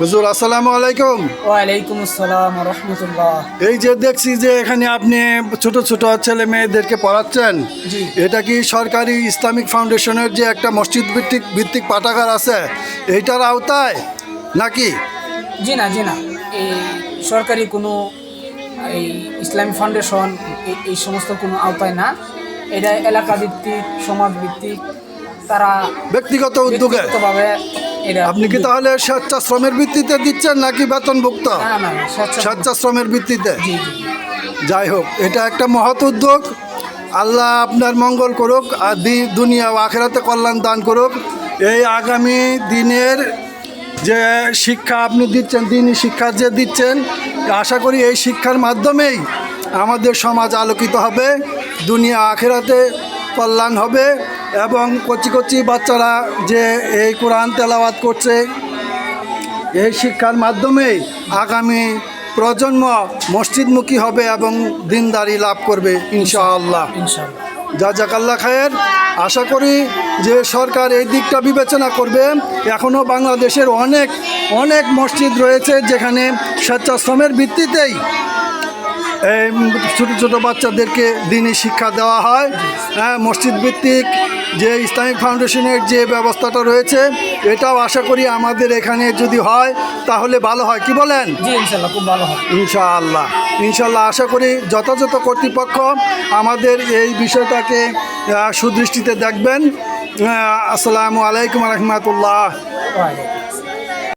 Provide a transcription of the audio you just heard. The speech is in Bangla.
হুজুর আসসালামু আলাইকুম। ওয়ালাইকুম আসসালাম রহমতুল্লাহ। এই যে দেখছি যে এখানে আপনি ছোট ছোট ছেলে মেয়েদেরকে পড়াচ্ছেন। এটা কি সরকারি ইসলামিক ফাউন্ডেশনের যে একটা মসজিদ ভিত্তিক ভিত্তিক পাঠাগার আছে এইটার আওতায়? নাকি? জি না জি না। এই সরকারি কোনো এই ইসলামী ফাউন্ডেশন এই- সমস্ত কোনো আওতায় না। এটা এলাকা ভিত্তিক সমাজ ভিত্তিক তারা ব্যক্তিগত উদ্যোগে? আপনি কি তাহলে স্বেচ্ছাশ্রমের ভিত্তিতে দিচ্ছেন নাকি বেতনভুক্ত? না না না, স্বেচ্ছা- স্বেচ্ছাশ্রমের ভিত্তিতে? যাই হোক এটা একটা মহৎ উদ্যোগ। আল্লাহ আপনার মঙ্গল করুক আর দি- দুনিয়া ও আখেরাতে কল্যাণ দান করুক। এই আগামী দিনের যে শিক্ষা আপনি দিচ্ছেন দিনই শিক্ষা যে দিচ্ছেন আশা করি এই শিক্ষার মাধ্যমেই আমাদের সমাজ আলোকিত হবে। দুনিয়া আখেরাতে কল্যাণ হবে এবং কচি কচি বাচ্চারা যে এই কোরআন তেলাওয়াত করছে এই শিক্ষার মাধ্যমে আগামী প্রজন্ম মসজিদমুখী হবে এবং দিনদারি লাভ করবে ইনশাআল্লাহ। ইনশাল্লাহ জাজাকাল্লা খায়ের। আশা করি যে সরকার এই দিকটা বিবেচনা করবে। এখনও বাংলাদেশের অনেক অনেক মসজিদ রয়েছে যেখানে স্বেচ্ছাশ্রমের ভিত্তিতেই ছোটো ছোটো বাচ্চাদেরকে দিনই শিক্ষা দেওয়া হয়। হ্যাঁ মসজিদ ভিত্তিক যে ইসলামিক ফাউন্ডেশনের যে ব্যবস্থাটা রয়েছে এটাও আশা করি আমাদের এখানে যদি হয় তাহলে ভালো হয়। কি বলেন? ইনশাল্লাহ খুব ভালো হবে ইনশাআল্লাহ। ইনশাআল্লাহ আশা করি যথাযথ কর্তৃপক্ষ আমাদের এই বিষয়টাকে সুদৃষ্টিতে দেখবেন। আসসালামু আলাইকুম রহমতুল্লাহ।